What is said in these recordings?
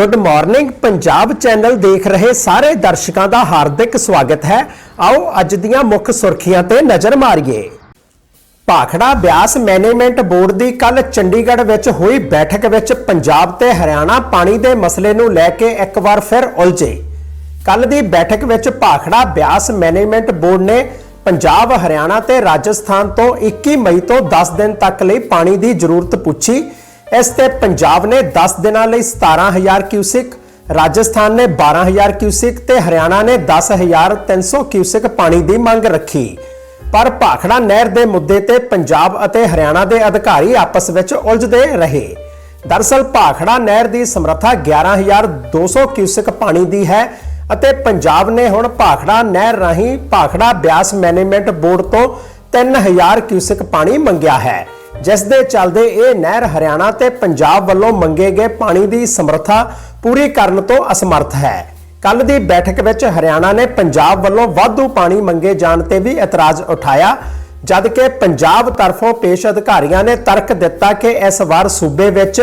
Good morning Punjab channel ਦੇਖ ਰਹੇ ਸਾਰੇ ਦਰਸ਼ਕਾਂ ਦਾ ਹਾਰਦਿਕ ਸਵਾਗਤ ਹੈ। ਆਓ ਅੱਜ ਦੀਆਂ ਮੁੱਖ ਸੁਰਖੀਆਂ ਤੇ ਨਜ਼ਰ ਮਾਰੀਏ। ਭਾਖੜਾ ਬਿਆਸ ਮੈਨੇਜਮੈਂਟ ਬੋਰਡ ਦੀ ਕੱਲ ਚੰਡੀਗੜ੍ਹ ਵਿੱਚ ਹੋਈ ਬੈਠਕ ਵਿੱਚ ਪੰਜਾਬ ਤੇ ਹਰਿਆਣਾ ਪਾਣੀ ਦੇ ਮਸਲੇ ਨੂੰ ਲੈ ਕੇ ਇੱਕ ਵਾਰ ਫਿਰ ਉਲਝੇ। ਕੱਲ ਦੀ ਬੈਠਕ ਵਿੱਚ ਭਾਖੜਾ ਬਿਆਸ ਮੈਨੇਜਮੈਂਟ ਬੋਰਡ ਨੇ ਪੰਜਾਬ, ਹਰਿਆਣਾ ਤੇ ਰਾਜਸਥਾਨ ਤੋਂ 21 ਮਈ ਤੋਂ 10 ਦਿਨ ਤੱਕ ਲਈ ਪਾਣੀ ਦੀ ਜ਼ਰੂਰਤ ਪੁੱਛੀ। ਇਸ ਤੇ ਪੰਜਾਬ ਨੇ 10 ਦਿਨਾਂ ਲਈ 17000 ਕਿਊਸਿਕ, ਰਾਜਸਥਾਨ ਨੇ 12000 ਕਿਊਸਿਕ ਤੇ ਹਰਿਆਣਾ ਨੇ 10300 ਕਿਊਸਿਕ ਪਾਣੀ ਦੀ ਮੰਗ ਰੱਖੀ। ਪਰ ਭਾਖੜਾ ਨਹਿਰ ਦੇ ਮੁੱਦੇ ਤੇ ਪੰਜਾਬ ਅਤੇ ਹਰਿਆਣਾ ਦੇ ਅਧਿਕਾਰੀ ਆਪਸ ਵਿੱਚ ਉਲਝਦੇ ਰਹੇ। ਦਰਸਲ ਭਾਖੜਾ ਨਹਿਰ ਦੀ ਸਮਰੱਥਾ 11200 ਕਿਊਸਿਕ ਪਾਣੀ ਦੀ ਹੈ ਅਤੇ ਪੰਜਾਬ ਨੇ ਹੁਣ ਭਾਖੜਾ ਨਹਿਰ ਰਾਹੀਂ ਭਾਖੜਾ ਬਿਆਸ ਮੈਨੇਜਮੈਂਟ ਬੋਰਡ ਤੋਂ 3000 ਕਿਊਸਿਕ ਪਾਣੀ ਮੰਗਿਆ ਹੈ। ਜਿਸ ਦੇ ਚੱਲਦੇ ਇਹ ਨਹਿਰ ਹਰਿਆਣਾ ਤੇ ਪੰਜਾਬ ਵੱਲੋਂ ਮੰਗੇ ਗਏ ਪਾਣੀ ਦੀ ਸਮਰੱਥਾ ਪੂਰੀ ਕਰਨ ਤੋਂ ਅਸਮਰਥ ਹੈ। ਕੱਲ ਦੀ ਬੈਠਕ ਵਿੱਚ ਹਰਿਆਣਾ ਨੇ ਪੰਜਾਬ ਵੱਲੋਂ ਵਾਧੂ ਪਾਣੀ ਮੰਗੇ ਜਾਣ ਤੇ ਵੀ ਇਤਰਾਜ਼ ਉਠਾਇਆ ਜਦ ਕਿ ਪੰਜਾਬ ਤਰਫੋਂ ਪੇਸ਼ ਅਧਿਕਾਰੀਆਂ ਨੇ ਤਰਕ ਦਿੱਤਾ ਕਿ ਇਸ ਵਾਰ ਸੂਬੇ ਵਿੱਚ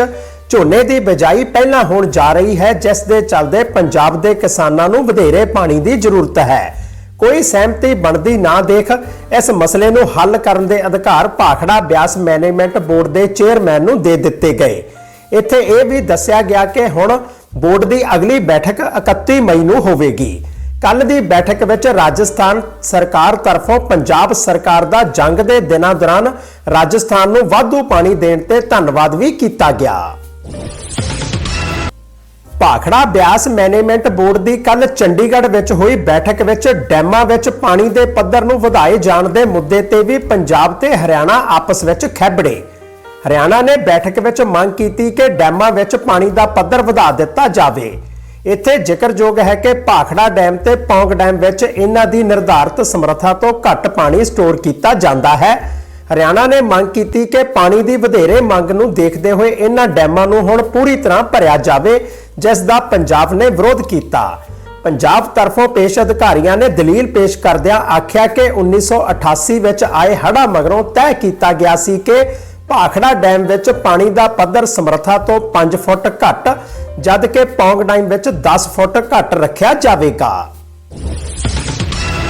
ਝੋਨੇ ਦੀ ਬਿਜਾਈ ਪਹਿਲਾਂ ਹੋਣ ਜਾ ਰਹੀ ਹੈ ਜਿਸ ਦੇ ਚੱਲਦੇ ਪੰਜਾਬ ਦੇ ਕਿਸਾਨਾਂ ਨੂੰ ਵਧੇਰੇ ਪਾਣੀ ਦੀ ਜ਼ਰੂਰਤ ਹੈ। ਕੋਈ ਸਹਿਮਤੀ ਬਣਦੀ ਨਾ ਦੇਖ, ਇਸ ਮਸਲੇ ਨੂੰ ਹੱਲ ਕਰਨ ਦੇ ਅਧਿਕਾਰ ਭਾਖੜਾ ਬਿਆਸ ਮੈਨੇਜਮੈਂਟ ਬੋਰਡ ਦੇ ਚੇਅਰਮੈਨ ਨੂੰ ਦੇ ਦਿੱਤੇ ਗਏ। ਇੱਥੇ ਇਹ ਵੀ ਦੱਸਿਆ ਗਿਆ ਕਿ ਹੁਣ ਬੋਰਡ ਦੀ ਅਗਲੀ ਬੈਠਕ 31 ਮਈ ਨੂੰ ਹੋਵੇਗੀ। ਕੱਲ ਦੀ ਬੈਠਕ ਵਿੱਚ ਰਾਜਸਥਾਨ ਸਰਕਾਰ ਤਰਫੋਂ ਪੰਜਾਬ ਸਰਕਾਰ ਦਾ ਜੰਗ ਦੇ ਦਿਨਾਂ ਦੌਰਾਨ ਰਾਜਸਥਾਨ ਨੂੰ ਵਾਧੂ ਪਾਣੀ ਦੇਣ ਤੇ ਧੰਨਵਾਦ ਵੀ ਕੀਤਾ ਗਿਆ। ਭਾਖੜਾ ਬਿਆਸ ਮੈਨੇਜਮੈਂਟ ਬੋਰਡ ਦੀ ਕੱਲ ਚੰਡੀਗੜ੍ਹ ਵਿੱਚ ਹੋਈ ਬੈਠਕ ਵਿੱਚ ਡੈਮਾਂ ਵਿੱਚ ਪਾਣੀ ਦੇ ਪੱਧਰ ਨੂੰ ਵਧਾਏ ਜਾਣ ਦੇ ਮੁੱਦੇ ਤੇ ਵੀ ਪੰਜਾਬ ਤੇ ਹਰਿਆਣਾ ਆਪਸ ਵਿੱਚ ਖੈਬੜੇ ਹਰਿਆਣਾ ਨੇ ਬੈਠਕ ਵਿੱਚ ਮੰਗ ਕੀਤੀ ਕਿ ਡੈਮਾਂ ਵਿੱਚ ਪਾਣੀ ਦਾ ਪੱਧਰ ਵਧਾ ਦਿੱਤਾ ਜਾਵੇ। ਇੱਥੇ ਜ਼ਿਕਰਯੋਗ ਹੈ ਕਿ ਭਾਖੜਾ ਡੈਮ ਤੇ ਪੌਂਗ ਡੈਮ ਵਿੱਚ ਇਹਨਾਂ ਦੀ ਨਿਰਧਾਰਤ ਸਮਰੱਥਾ ਤੋਂ ਘੱਟ ਪਾਣੀ ਸਟੋਰ ਕੀਤਾ ਜਾਂਦਾ ਹੈ। ਹਰਿਆਣਾ ਨੇ ਮੰਗ ਕੀਤੀ ਕਿ ਪਾਣੀ ਦੀ ਵਧੇਰੇ ਮੰਗ ਨੂੰ ਦੇਖਦੇ ਹੋਏ ਇਹਨਾਂ ਡੈਮਾਂ ਨੂੰ ਹੁਣ ਪੂਰੀ ਤਰ੍ਹਾਂ ਭਰਿਆ ਜਾਵੇ ਜਿਸ ਦਾ ਪੰਜਾਬ ਨੇ ਵਿਰੋਧ ਕੀਤਾ। ਪੰਜਾਬ ਤਰਫੋਂ ਪੇਸ਼ ਅਧਿਕਾਰੀਆਂ ਨੇ ਦਲੀਲ ਪੇਸ਼ ਕਰਦਿਆਂ ਆਖਿਆ ਕਿ 1988 ਵਿੱਚ ਆਏ ਹੜ੍ਹਾਂ ਮਗਰੋਂ ਤੈਅ ਕੀਤਾ ਗਿਆ ਸੀ ਕਿ ਭਾਖੜਾ ਡੈਮ ਵਿੱਚ ਪਾਣੀ ਦਾ ਪੱਧਰ ਸਮਰੱਥਾ ਤੋਂ 5 ਫੁੱਟ ਘੱਟ ਜਦ ਕਿ ਪੌਂਗ ਡੈਮ ਵਿੱਚ 10 ਫੁੱਟ ਘੱਟ ਰੱਖਿਆ ਜਾਵੇਗਾ।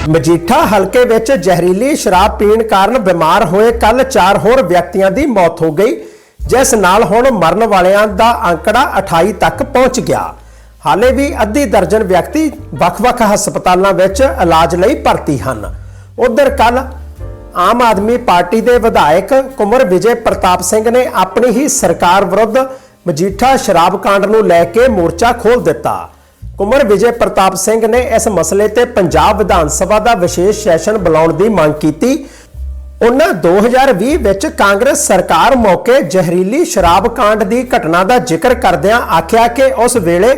ਮਜੀਠਾ ਹਲਕੇ ਵਿੱਚ ਜ਼ਹਿਰੀਲੀ ਸ਼ਰਾਬ ਪੀਣ ਕਾਰਨ ਬਿਮਾਰ ਹੋਏ ਕੱਲ 4 ਹੋਰ ਵਿਅਕਤੀਆਂ ਦੀ ਮੌਤ ਹੋ ਗਈ। ਜਿਸ ਨਾਲ ਹੁਣ ਮਰਨ ਵਾਲਿਆਂ ਦਾ ਅੰਕੜਾ 28 ਤੱਕ ਪਹੁੰਚ ਗਿਆ। ਹਾਲੇ ਵੀ ਅੱਧੀ ਦਰਜਨ ਵਿਅਕਤੀ ਵੱਖ-ਵੱਖ ਹਸਪਤਾਲਾਂ ਵਿੱਚ ਇਲਾਜ ਲਈ ਭਰਤੀ ਹਨ। ਉਧਰ ਕੱਲ ਆਮ ਆਦਮੀ ਪਾਰਟੀ ਦੇ ਵਿਧਾਇਕ ਕੁਮਰ ਵਿਜੇ ਪ੍ਰਤਾਪ ਸਿੰਘ ਨੇ ਆਪਣੀ ਹੀ ਸਰਕਾਰ ਵਿਰੁੱਧ ਮਜੀਠਾ ਸ਼ਰਾਬ ਕਾਂਡ ਨੂੰ ਲੈ ਕੇ ਮੋਰਚਾ ਖੋਲ ਦਿੱਤਾ। ਕੁਮਰ ਵਿਜੇ ਪ੍ਰਤਾਪ ਸਿੰਘ ਨੇ ਇਸ ਮਸਲੇ ਤੇ ਪੰਜਾਬ ਵਿਧਾਨ ਸਭਾ ਦਾ ਵਿਸ਼ੇਸ਼ ਸੈਸ਼ਨ ਬੁਲਾਉਣ ਦੀ ਮੰਗ ਕੀਤੀ। ਉਹਨਾਂ 2020 ਵਿੱਚ ਕਾਂਗਰਸ ਸਰਕਾਰ ਮੌਕੇ ਜ਼ਹਿਰੀਲੀ ਸ਼ਰਾਬ ਕਾਂਡ ਦੀ ਘਟਨਾ ਦਾ ਜ਼ਿਕਰ ਕਰਦਿਆਂ ਆਖਿਆ ਕਿ ਉਸ ਵੇਲੇ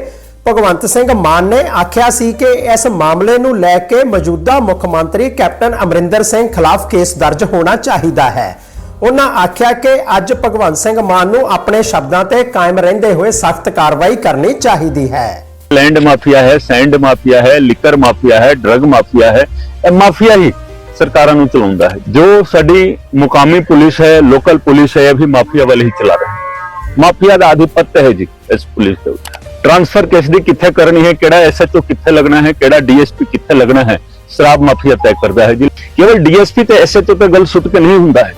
ਭਗਵੰਤ ਸਿੰਘ ਮਾਨ ਨੇ ਆਖਿਆ ਸੀ ਕਿ ਇਸ ਮਾਮਲੇ ਨੂੰ ਲੈ ਕੇ ਮੌਜੂਦਾ ਮੁੱਖ ਮੰਤਰੀ ਕੈਪਟਨ ਅਮਰਿੰਦਰ ਸਿੰਘ ਖਿਲਾਫ ਕੇਸ ਦਰਜ ਹੋਣਾ ਚਾਹੀਦਾ ਹੈ। ਉਹਨਾਂ ਆਖਿਆ ਕਿ ਅੱਜ ਭਗਵੰਤ ਸਿੰਘ ਮਾਨ ਨੂੰ ਆਪਣੇ ਸ਼ਬਦਾਂ ਤੇ ਕਾਇਮ ਰਹਿੰਦੇ ਹੋਏ ਸਖਤ ਕਾਰਵਾਈ ਕਰਨੀ ਚਾਹੀਦੀ ਹੈ। ਲੈਂਡ ਮਾਫੀਆ ਹੈ, ਸੈਂਡ ਮਾਫੀਆ ਹੈ, ਲਿਕਰ ਮਾਫੀਆ ਹੈ, ਡਰਗ ਮਾਫੀਆ ਹੈ, ਇਹ ਮਾਫੀਆ ਹੀ ਸਰਕਾਰਾਂ ਨੂੰ ਚਲਾਉਂਦਾ ਹੈ ਜੋ ਸਾਡੀ ਮੁਕਾਮੀ ਪੁਲਿਸ ਹੈ ਲੋਕਲ ਪੁਲਿਸ ਹੈ ਇਹ ਵੀ ਮਾਫੀਆ ਵਾਲੇ ਹੀ ਚਲਾ ਰਹੇ ਹੈ ਮਾਫੀਆ ਦਾ ਆਧਿਪੱਤ ਹੈ ਜੀ ਇਸ ਪੁਲਿਸ ਦੇ ਉੱਤੇ ਟ੍ਰਾਂਸਫਰ ਕਿਸ ਦੀ ਕਿੱਥੇ ਕਰਨੀ ਹੈ ਕਿਹੜਾ ਐਸਐਚਓ ਕਿੱਥੇ ਲੱਗਣਾ ਹੈ ਕਿਹੜਾ ਡੀਐਸਪੀ ਕਿੱਥੇ ਲੱਗਣਾ ਹੈ ਸ਼ਰਾਬ ਮਾਫੀਆ ਤੈਅ ਕਰਦਾ ਹੈ ਜੀ ਕੇਵਲ ਡੀਐਸਪੀ ਤੇ ਐਸਐਚਓ ਤੇ ਗੱਲ ਸੁੱਟ ਕੇ ਨਹੀਂ ਹੁੰਦਾ ਹੈ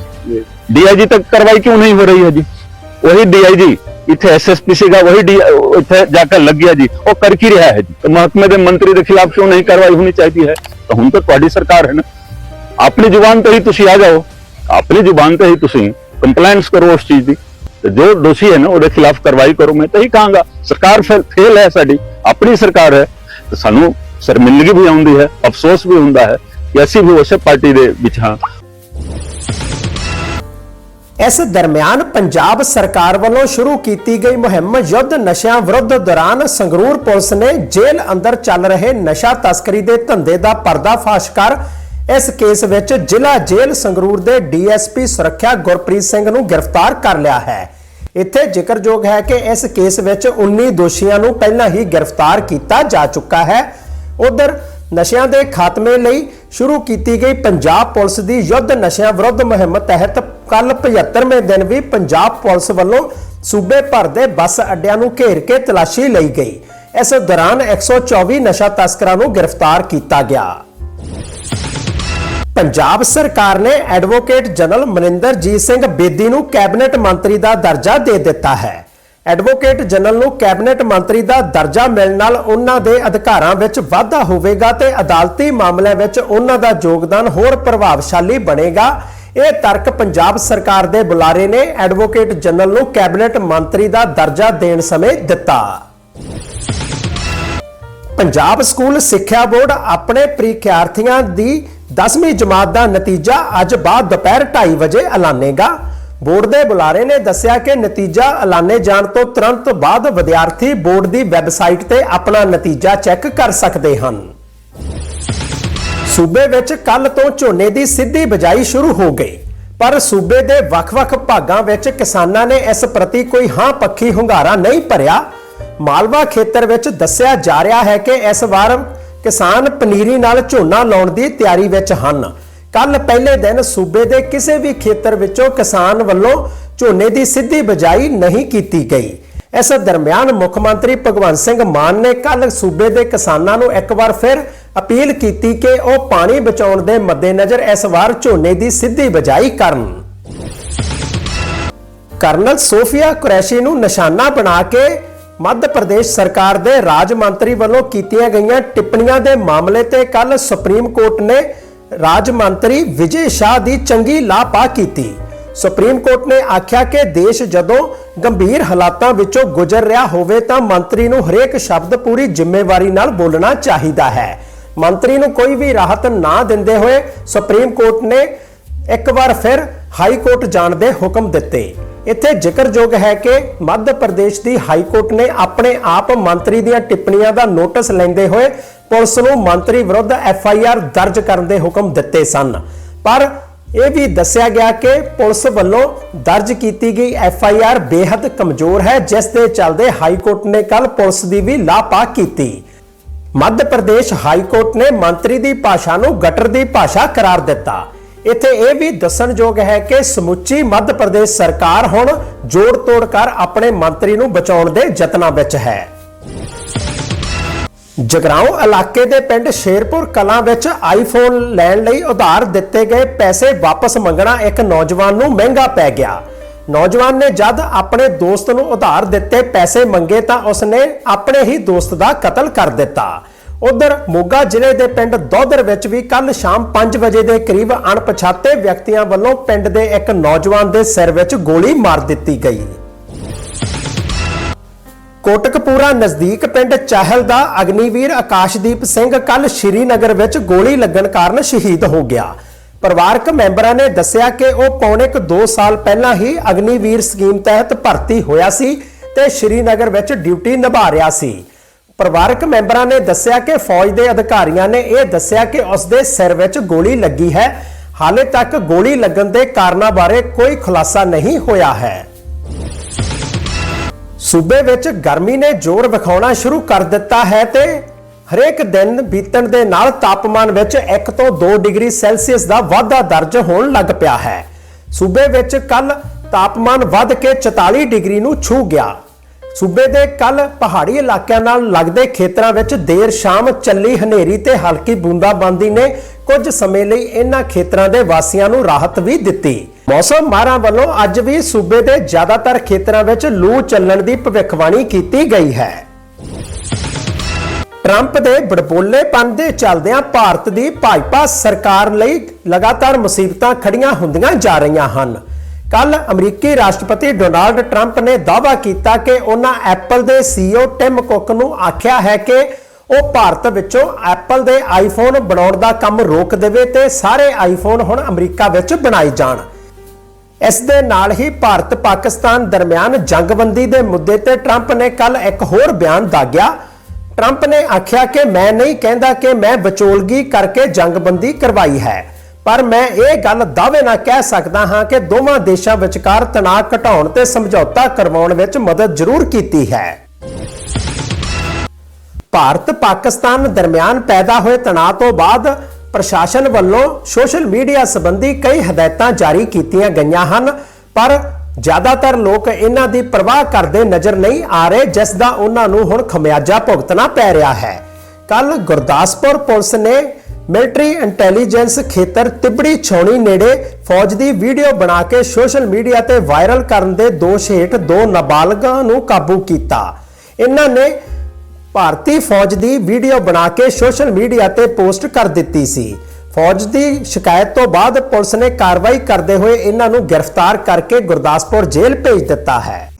ਡੀਆਈਜੀ ਤੱਕ ਕਾਰਵਾਈ ਕਿਉਂ ਨਹੀਂ ਹੋ ਰਹੀ ਹੈ ਜੀ वही डीआईजी ਇੱਥੇ ਐਸਐਸਪੀ ਸੀਗਾ ਵਹੀ ਡੀ ਇੱਥੇ ਜਾ ਕੇ ਲੱਗ ਗਿਆ ਜੀ ਉਹ ਕਰ ਕੀ ਰਿਹਾ ਹੈ ਜੀ ਤਾਂ ਮਹਕਮੇ ਦੇ ਮੰਤਰੀ ਦੇ ਖਿਲਾਫ ਕਿਉਂ ਨਹੀਂ ਕਾਰਵਾਈ ਹੋਣੀ ਚਾਹੀਦੀ ਹੈ ਤਾਂ ਹੁਣ ਤਾਂ ਤੁਹਾਡੀ ਸਰਕਾਰ ਹੈ ਨਾ ਆਪਣੀ ਜ਼ੁਬਾਨ ਤੇ ਹੀ ਤੁਸੀਂ ਆ ਜਾਓ, ਆਪਣੀ ਜ਼ੁਬਾਨ ਤੇ ਹੀ ਤੁਸੀਂ ਕੰਪਲਾਈਂਸ ਕਰੋ ਉਸ ਚੀਜ਼ ਦੀ। ਤੇ ਜੋ ਦੋਸ਼ੀ ਹੈ ਨਾ, ਉਹਦੇ ਖਿਲਾਫ ਕਾਰਵਾਈ ਕਰੋ, ਮੈਂ ਤਾਂ ਹੀ ਕਹਾਂਗਾ, ਸਰਕਾਰ ਫੇਲ ਹੈ ਸਾਡੀ, ਆਪਣੀ ਸਰਕਾਰ ਹੈ। ਤੇ ਸਾਨੂੰ ਸ਼ਰਮਿੰਦਗੀ ਵੀ ਆਉਂਦੀ ਹੈ, ਅਫਸੋਸ ਵੀ ਹੁੰਦਾ ਹੈ ਕਿ ਅਸੀਂ ਵੀ ਉਸੇ ਪਾਰਟੀ ਦੇ ਵਿੱਚ ਹਾਂ। ਇਸ ਦਰਮਿਆਨ ਪੰਜਾਬ ਸਰਕਾਰ ਵੱਲੋਂ ਸ਼ੁਰੂ ਕੀਤੀ ਗਈ ਮੁਹਿੰਮ ਯੁੱਧ ਨਸ਼ਿਆਂ ਵਿਰੁੱਧ ਦੌਰਾਨ ਸੰਗਰੂਰ ਪੁਲਿਸ ਨੇ ਜੇਲ੍ਹ ਅੰਦਰ ਚੱਲ ਰਹੇ ਨਸ਼ਾ ਤਸਕਰੀ ਦੇ ਧੰਦੇ ਦਾ ਪਰਦਾਫਾਸ਼ ਕਰ ਇਸ ਕੇਸ ਵਿੱਚ ਜ਼ਿਲ੍ਹਾ ਜੇਲ੍ਹ ਸੰਗਰੂਰ ਦੇ ਡੀਐਸਪੀ ਸੁਰੱਖਿਆ ਗੁਰਪ੍ਰੀਤ ਸਿੰਘ ਨੂੰ ਗ੍ਰਿਫਤਾਰ ਕਰ ਲਿਆ ਹੈ। ਇੱਥੇ ਜ਼ਿਕਰਯੋਗ ਹੈ ਕਿ ਇਸ ਕੇਸ ਵਿੱਚ 19 ਦੋਸ਼ੀਆਂ ਨੂੰ ਪਹਿਲਾਂ ਹੀ ਗ੍ਰਿਫਤਾਰ ਕੀਤਾ ਜਾ ਚੁੱਕਾ ਹੈ। ਉਧਰ ਨਸ਼ਿਆਂ ਦੇ ਖਾਤਮੇ ਲਈ ਸ਼ੁਰੂ ਕੀਤੀ ਗਈ ਪੰਜਾਬ ਪੁਲਿਸ ਦੀ ਯੁੱਧ ਨਸ਼ਿਆਂ ਵਿਰੁੱਧ ਮੁਹਿੰਮ ਤਹਿਤ ਕੱਲ 75ਵੇਂ ਦਿਨ ਵੀ ਪੰਜਾਬ ਪੁਲਿਸ ਵੱਲੋਂ ਸੂਬੇ ਭਰ ਦੇ ਬੱਸ ਅੱਡਿਆਂ ਨੂੰ ਘੇਰ ਕੇ ਤਲਾਸ਼ੀ ਲਈ ਗਈ। ਇਸ ਦੌਰਾਨ 124 ਨਸ਼ਾ ਤਸਕਰਾਂ ਨੂੰ ਗ੍ਰਿਫਤਾਰ ਕੀਤਾ ਗਿਆ। ਪੰਜਾਬ ਸਰਕਾਰ ਨੇ ਐਡਵੋਕੇਟ ਜਨਰਲ ਮਨਿੰਦਰਜੀਤ ਸਿੰਘ ਬੇਦੀ ਨੂੰ ਕੈਬਨਿਟ ਮੰਤਰੀ ਦਾ ਦਰਜਾ ਦੇ ਦਿੱਤਾ ਹੈ। ਐਡਵੋਕੇਟ ਜਨਰਲ ਨੂੰ ਕੈਬਨਿਟ ਮੰਤਰੀ ਦਾ ਦਰਜਾ ਮਿਲਣ ਨਾਲ ਉਹਨਾਂ ਦੇ ਅਧਿਕਾਰਾਂ ਵਿੱਚ ਵਾਧਾ ਹੋਵੇਗਾ ਤੇ ਅਦਾਲਤੀ ਮਾਮਲਿਆਂ ਵਿੱਚ ਉਹਨਾਂ ਦਾ ਯੋਗਦਾਨ ਹੋਰ ਪ੍ਰਭਾਵਸ਼ਾਲੀ ਬਣੇਗਾ। ਇਹ ਤਰਕ ਪੰਜਾਬ ਸਰਕਾਰ ਦੇ ਬੁਲਾਰੇ ਨੇ ਐਡਵੋਕੇਟ ਜਨਰਲ ਨੂੰ ਕੈਬਨਿਟ ਮੰਤਰੀ ਦਾ ਦਰਜਾ ਦੇਣ ਸਮੇਂ ਦਿੱਤਾ। ਪੰਜਾਬ ਸਕੂਲ ਸਿੱਖਿਆ ਬੋਰਡ ਆਪਣੇ ਪ੍ਰੀਖਿਆਰਥੀਆਂ ਦੀ 10ਵੀਂ ਜਮਾਤ ਦਾ ਨਤੀਜਾ ਅੱਜ ਬਾਅਦ ਦੁਪਹਿਰ 2:30 ਵਜੇ ਐਲਾਨੇਗਾ। ਬੋਰਡ ਦੇ ਬੁਲਾਰੇ ਨੇ ਦੱਸਿਆ ਕਿ ਨਤੀਜਾ ਐਲਾਨੇ ਜਾਣ ਤੋਂ ਤੁਰੰਤ ਬਾਅਦ ਵਿਦਿਆਰਥੀ ਬੋਰਡ ਦੀ ਵੈਬਸਾਈਟ ਤੇ ਆਪਣਾ ਨਤੀਜਾ ਚੈੱਕ ਕਰ ਸਕਦੇ ਹਨ। ਸੂਬੇ ਵਿੱਚ ਕੱਲ ਤੋਂ ਝੋਨੇ ਦੀ ਸਿੱਧੀ ਬਜਾਈ ਸ਼ੁਰੂ ਹੋ ਗਈ। ਪਰ ਸੂਬੇ ਦੇ ਵੱਖ-ਵੱਖ ਭਾਗਾਂ ਵਿੱਚ ਕਿਸਾਨਾਂ ਨੇ ਇਸ ਪ੍ਰਤੀ ਕੋਈ ਹਾਂ ਪੱਖੀ ਹੁੰਗਾਰਾ ਨਹੀਂ ਭਰਿਆ। ਮਾਲਵਾ ਖੇਤਰ ਵਿੱਚ ਦੱਸਿਆ ਜਾ ਰਿਹਾ ਹੈ ਕਿ ਇਸ ਵਾਰ ਕਿਸਾਨ ਪਨੀਰੀ ਨਾਲ ਝੋਨਾ ਲਾਉਣ ਦੀ ਤਿਆਰੀ ਵਿੱਚ ਹਨ। ਕੱਲ ਪਹਿਲੇ ਦਿਨ ਸੂਬੇ ਦੇ ਕਿਸੇ ਵੀ ਖੇਤਰ ਵਿੱਚੋਂ ਕਿਸਾਨ ਵੱਲੋਂ ਝੋਨੇ ਦੀ ਸਿੱਧੀ ਬਜਾਈ ਨਹੀਂ ਕੀਤੀ ਗਈ। ਇਸ ਦਰਮਿਆਨ ਮੁੱਖ ਮੰਤਰੀ ਭਗਵੰਤ ਸਿੰਘ ਮਾਨ ਨੇ ਕੱਲ ਸੂਬੇ ਦੇ ਕਿਸਾਨਾਂ ਨੂੰ ਇੱਕ ਵਾਰ ਫਿਰ ਅਪੀਲ ਕੀਤੀ ਕਿ ਉਹ ਪਾਣੀ ਬਚਾਉਣ ਦੇ ਮੱਦੇਨਜ਼ਰ ਇਸ ਵਾਰ ਝੋਨੇ ਦੀ ਸਿੱਧੀ ਬਜਾਈ ਕਰਨ। ਕਰਨਲ ਸੋਫੀਆ ਕੁਰੈਸ਼ੀ ਨੂੰ ਨਿਸ਼ਾਨਾ ਬਣਾ ਕੇ ਮੱਧ ਪ੍ਰਦੇਸ਼ ਸਰਕਾਰ ਦੇ ਰਾਜ ਮੰਤਰੀ ਵੱਲੋਂ ਕੀਤੀਆਂ ਗਈਆਂ ਟਿੱਪਣੀਆਂ ਦੇ ਮਾਮਲੇ ਤੇ ਕੱਲ ਸੁਪਰੀਮ ਕੋਰਟ ਨੇ ਰਾਜ ਮੰਤਰੀ ਵਿਜੇ ਸ਼ਾਹ ਦੀ ਚੰਗੀ ਲਾਪਾ ਕੀਤੀ। ਸੁਪਰੀਮ ਕੋਰਟ ਨੇ ਆਖਿਆ ਕਿ ਦੇਸ਼ ਜਦੋਂ ਗੰਭੀਰ ਹਾਲਾਤਾਂ ਵਿੱਚੋਂ ਗੁਜ਼ਰ ਰਿਹਾ ਹੋਵੇ ਤਾਂ ਮੰਤਰੀ ਨੂੰ ਹਰੇਕ ਸ਼ਬਦ ਪੂਰੀ ਜ਼ਿੰਮੇਵਾਰੀ ਨਾਲ ਬੋਲਣਾ ਚਾਹੀਦਾ ਹੈ। ਮੰਤਰੀ ਨੂੰ ਕੋਈ ਵੀ ਰਾਹਤ ਨਾ ਦਿੰਦੇ ਹੋਏ ਸੁਪਰੀਮ ਕੋਰਟ ਨੇ ਇੱਕ ਵਾਰ ਫਿਰ ਹਾਈ ਕੋਰਟ ਜਾਣ ਦੇ ਹੁਕਮ ਦਿੱਤੇ। ਇੱਥੇ ਜ਼ਿਕਰਯੋਗ ਹੈ ਕਿ ਮੱਧ ਪ੍ਰਦੇਸ਼ ਦੀ ਹਾਈ ਕੋਰਟ ਨੇ ਆਪਣੇ ਆਪ ਮੰਤਰੀ ਦੀਆਂ ਟਿੱਪਣੀਆਂ ਦਾ ਨੋਟਿਸ ਲੈਂਦੇ ਹੋਏ ਪੁਲਿਸ ਨੂੰ ਮੰਤਰੀ ਵਿਰੁੱਧ ਐਫ ਆਈ ਆਰ ਦਰਜ ਕਰਨ ਦੇ ਹੁਕਮ ਦਿੱਤੇ ਸਨ। ਪਰ ਇਹ ਵੀ ਦੱਸਿਆ ਗਿਆ ਕਿ ਪੁਲਿਸ ਵੱਲੋਂ ਦਰਜ ਕੀਤੀ ਗਈ ਐਫ ਆਈ ਆਰ ਬੇहद ਕਮਜ਼ੋਰ ਹੈ, ਜਿਸ ਦੇ ਚੱਲਦੇ ਹਾਈ ਕੋਰਟ ਨੇ ਕੱਲ ਪੁਲਿਸ ਦੀ ਵੀ ਲਾਪਾ ਕੀਤੀ। ਮੱਧ ਪ੍ਰਦੇਸ਼ ਹਾਈ ਕੋਰਟ ਨੇ ਮੰਤਰੀ ਦੀ ਭਾਸ਼ਾ ਨੂੰ ਗਟਰ ਦੀ ਭਾਸ਼ਾ ਕਰਾਰ ਦਿੱਤਾ। ਇੱਥੇ ਇਹ ਵੀ ਦੱਸਣਯੋਗ ਹੈ ਕਿ ਸਮੁੱਚੀ ਮੱਧ ਪ੍ਰਦੇਸ਼ ਸਰਕਾਰ ਹੁਣ ਜੋੜ ਤੋੜ ਕਰ ਆਪਣੇ ਮੰਤਰੀ ਨੂੰ ਬਚਾਉਣ ਦੇ ਯਤਨਾਂ ਵਿੱਚ ਹੈ। ਜਗਰਾਉਂ ਇਲਾਕੇ ਦੇ ਪਿੰਡ ਸ਼ੇਰਪੁਰ ਕਲਾਂ ਵਿੱਚ ਆਈਫੋਨ ਲੈਣ ਲਈ ਉਧਾਰ ਦਿੱਤੇ ਗਏ ਪੈਸੇ ਵਾਪਸ ਮੰਗਣਾ ਇੱਕ ਨੌਜਵਾਨ ਨੂੰ ਮਹਿੰਗਾ ਪੈ ਗਿਆ। ਨੌਜਵਾਨ ਨੇ ਜਦ ਆਪਣੇ ਦੋਸਤ ਨੂੰ ਉਧਾਰ ਦਿੱਤੇ ਪੈਸੇ ਮੰਗੇ ਤਾਂ ਉਸਨੇ ਆਪਣੇ ਹੀ ਦੋਸਤ ਦਾ ਕਤਲ ਕਰ ਦਿੱਤਾ। ਉਧਰ ਮੋਗਾ ਜ਼ਿਲ੍ਹੇ ਦੇ ਪਿੰਡ ਦੋਦਰ ਵਿੱਚ ਵੀ ਕੱਲ ਸ਼ਾਮ 5 ਵਜੇ ਦੇ ਕਰੀਬ ਅਣਪਛਾਤੇ ਵਿਅਕਤੀਆਂ ਵੱਲੋਂ ਪਿੰਡ ਦੇ ਇੱਕ ਨੌਜਵਾਨ ਦੇ ਸਿਰ ਵਿੱਚ ਗੋਲੀ ਮਾਰ ਦਿੱਤੀ ਗਈ। ਕੋਟਕਪੂਰਾ ਨਜ਼ਦੀਕ ਪਿੰਡ ਚਾਹਲ ਦਾ ਅਗਨੀਵੀਰ ਆਕਾਸ਼ਦੀਪ ਸਿੰਘ ਕੱਲ ਸ਼੍ਰੀਨਗਰ ਵਿੱਚ ਗੋਲੀ ਲੱਗਣ ਕਾਰਨ ਸ਼ਹੀਦ ਹੋ ਗਿਆ। ਪਰਿਵਾਰਕ ਮੈਂਬਰਾਂ ਨੇ ਦੱਸਿਆ ਕਿ ਉਹ ਪੌਣੇ ਕੁ 2 ਸਾਲ ਪਹਿਲਾਂ ਹੀ ਅਗਨੀਵੀਰ ਸਕੀਮ ਤਹਿਤ ਭਰਤੀ ਹੋਇਆ ਸੀ ਤੇ ਸ਼੍ਰੀਨਗਰ ਵਿੱਚ ਡਿਊਟੀ ਨਿਭਾ ਰਿਹਾ ਸੀ। ਪਰਿਵਾਰਕ ਮੈਂਬਰਾਂ ਨੇ ਦੱਸਿਆ ਕਿ ਫੌਜ ਦੇ ਅਧਿਕਾਰੀਆਂ ਨੇ ਇਹ ਦੱਸਿਆ ਕਿ ਉਸ ਦੇ ਸਿਰ ਵਿੱਚ ਗੋਲੀ ਲੱਗੀ ਹੈ। ਹਾਲੇ ਤੱਕ ਗੋਲੀ ਲੱਗਣ ਦੇ ਕਾਰਨਾਂ ਬਾਰੇ ਕੋਈ ਖੁਲਾਸਾ ਨਹੀਂ ਹੋਇਆ ਹੈ। ਸੂਬੇ ਵਿੱਚ ਗਰਮੀ ਨੇ ਜ਼ੋਰ ਵਿਖਾਉਣਾ ਸ਼ੁਰੂ ਕਰ ਦਿੱਤਾ ਹੈ ਤੇ ਹਰੇਕ ਦਿਨ ਬੀਤਣ ਦੇ ਨਾਲ ਤਾਪਮਾਨ ਵਿੱਚ 1 ਤੋਂ 2 ਡਿਗਰੀ ਸੈਲਸੀਅਸ ਦਾ ਵਾਧਾ ਦਰਜ ਹੋਣ ਲੱਗ ਪਿਆ ਹੈ। ਸੂਬੇ ਵਿੱਚ ਕੱਲ ਤਾਪਮਾਨ ਵੱਧ ਕੇ 44 ਡਿਗਰੀ ਨੂੰ ਛੂ ਗਿਆ। ਸੂਬੇ ਦੇ ਕੱਲ ਪਹਾੜੀ ਇਲਾਕਿਆਂ ਨਾਲ ਲੱਗਦੇ ਖੇਤਰਾਂ ਵਿੱਚ ਦੇਰ ਸ਼ਾਮ ਚੱਲੀ ਹਨੇਰੀ ਤੇ ਹਲਕੀ ਬੂੰਦਾਬਾਂਦੀ ਨੇ ਕੁਝ ਸਮੇਂ ਲਈ ਇਹਨਾਂ ਖੇਤਰਾਂ ਦੇ ਵਾਸੀਆਂ ਨੂੰ ਰਾਹਤ ਵੀ ਦਿੱਤੀ। ਮੌਸਮ ਮਾਹਰਾਂ ਵੱਲੋਂ ਅੱਜ ਵੀ ਸੂਬੇ ਦੇ ਜ਼ਿਆਦਾਤਰ ਖੇਤਰਾਂ ਵਿੱਚ ਲੂ ਚੱਲਣ ਦੀ ਭਵਿੱਖਬਾਣੀ ਕੀਤੀ ਗਈ ਹੈ। ਟਰੰਪ ਦੇ ਬੜਬੋਲੇਪਨ ਦੇ ਚੱਲਦਿਆਂ ਭਾਰਤ ਦੀ ਭਾਜਪਾ ਸਰਕਾਰ ਲਈ ਲਗਾਤਾਰ ਮੁਸੀਬਤਾਂ ਖੜੀਆਂ ਹੁੰਦੀਆਂ ਜਾ ਰਹੀਆਂ ਹਨ। ਕੱਲ ਅਮਰੀਕੀ ਰਾਸ਼ਟਰਪਤੀ ਡੋਨਾਲਡ ਟਰੰਪ ਨੇ ਦਾਅਵਾ ਕੀਤਾ ਕਿ ਉਹਨਾਂ ਐਪਲ ਦੇ ਸੀਈਓ ਟਿਮ ਕੁੱਕ ਨੂੰ ਆਖਿਆ ਹੈ ਕਿ ਉਹ ਭਾਰਤ ਵਿੱਚੋਂ ਐਪਲ ਦੇ ਆਈਫੋਨ ਬਣਾਉਣ ਦਾ ਕੰਮ ਰੋਕ ਦੇਵੇ ਤੇ ਸਾਰੇ ਆਈਫੋਨ ਹੁਣ ਅਮਰੀਕਾ ਵਿੱਚ ਬਣਾਏ ਜਾਣ। ਇਸ ਦੇ ਨਾਲ ਹੀ ਭਾਰਤ ਪਾਕਿਸਤਾਨ ਦਰਮਿਆਨ ਜੰਗਬੰਦੀ ਦੇ ਮੁੱਦੇ ਤੇ ਟਰੰਪ ਨੇ ਕੱਲ ਇੱਕ ਹੋਰ ਬਿਆਨ ਦਾਗਿਆ। ਟਰੰਪ ਨੇ ਆਖਿਆ ਕਿ ਮੈਂ ਨਹੀਂ ਕਹਿੰਦਾ ਕਿ ਮੈਂ ਵਿਚੋਲਗੀ ਕਰਕੇ ਜੰਗਬੰਦੀ ਕਰਵਾਈ ਹੈ। ਪਰ ਮੈਂ ਇਹ ਗੱਲ ਦਾਅਵੇ ਨਾਲ ਕਹਿ ਸਕਦਾ ਹਾਂ ਕਿ ਦੋਵਾਂ ਦੇਸ਼ਾਂ ਵਿਚਕਾਰ ਤਣਾਅ ਘਟਾਉਣ ਤੇ ਸਮਝੌਤਾ ਕਰਵਾਉਣ ਵਿੱਚ ਮਦਦ ਜ਼ਰੂਰ ਕੀਤੀ ਹੈ। ਭਾਰਤ ਪਾਕਿਸਤਾਨ ਦਰਮਿਆਨ ਪੈਦਾ ਹੋਏ ਤਣਾਅ ਤੋਂ ਬਾਅਦ ਪ੍ਰਸ਼ਾਸਨ ਵੱਲੋਂ ਸੋਸ਼ਲ ਮੀਡੀਆ ਸੰਬੰਧੀ ਕਈ ਹਦਾਇਤਾਂ ਜਾਰੀ ਕੀਤੀਆਂ ਗਈਆਂ ਹਨ, ਪਰ ਜ਼ਿਆਦਾਤਰ ਲੋਕ ਇਹਨਾਂ ਦੀ ਪਰਵਾਹ ਕਰਦੇ ਨਜ਼ਰ ਨਹੀਂ ਆ ਰਹੇ, ਜਿਸ ਦਾ ਉਹਨਾਂ ਨੂੰ ਹੁਣ ਖਮਿਆਜਾ ਭੁਗਤਣਾ ਪੈ ਰਿਹਾ ਹੈ। ਕੱਲ ਗੁਰਦਾਸਪੁਰ ਪੁਲਿਸ ਨੇ ਮਿਲਟਰੀ ਇੰਟੈਲੀਜੈਂਸ ਖੇਤਰ ਤਿਬੜੀ ਛੌਣੀ ਨੇੜੇ ਫੌਜ ਦੀ ਵੀਡੀਓ ਬਣਾ ਕੇ ਸੋਸ਼ਲ ਮੀਡੀਆ ਤੇ ਵਾਇਰਲ ਕਰਨ ਦੇ ਦੋਸ਼ ਹੇਠ ਦੋ ਨਾਬਾਲਗਾਂ ਨੂੰ ਕਾਬੂ ਕੀਤਾ। ਇਹਨਾਂ ਨੇ ਭਾਰਤੀ ਫੌਜ ਦੀ ਵੀਡੀਓ ਬਣਾ ਕੇ ਸੋਸ਼ਲ ਮੀਡੀਆ ਤੇ ਪੋਸਟ ਕਰ ਦਿੱਤੀ ਸੀ। ਫੌਜ ਦੀ ਸ਼ਿਕਾਇਤ ਤੋਂ ਬਾਅਦ ਪੁਲਿਸ ਨੇ ਕਾਰਵਾਈ ਕਰਦੇ ਹੋਏ ਇਹਨਾਂ ਨੂੰ ਗ੍ਰਿਫਤਾਰ ਕਰਕੇ ਗੁਰਦਾਸਪੁਰ ਜੇਲ੍ਹ ਭੇਜ ਦਿੱਤਾ ਹੈ।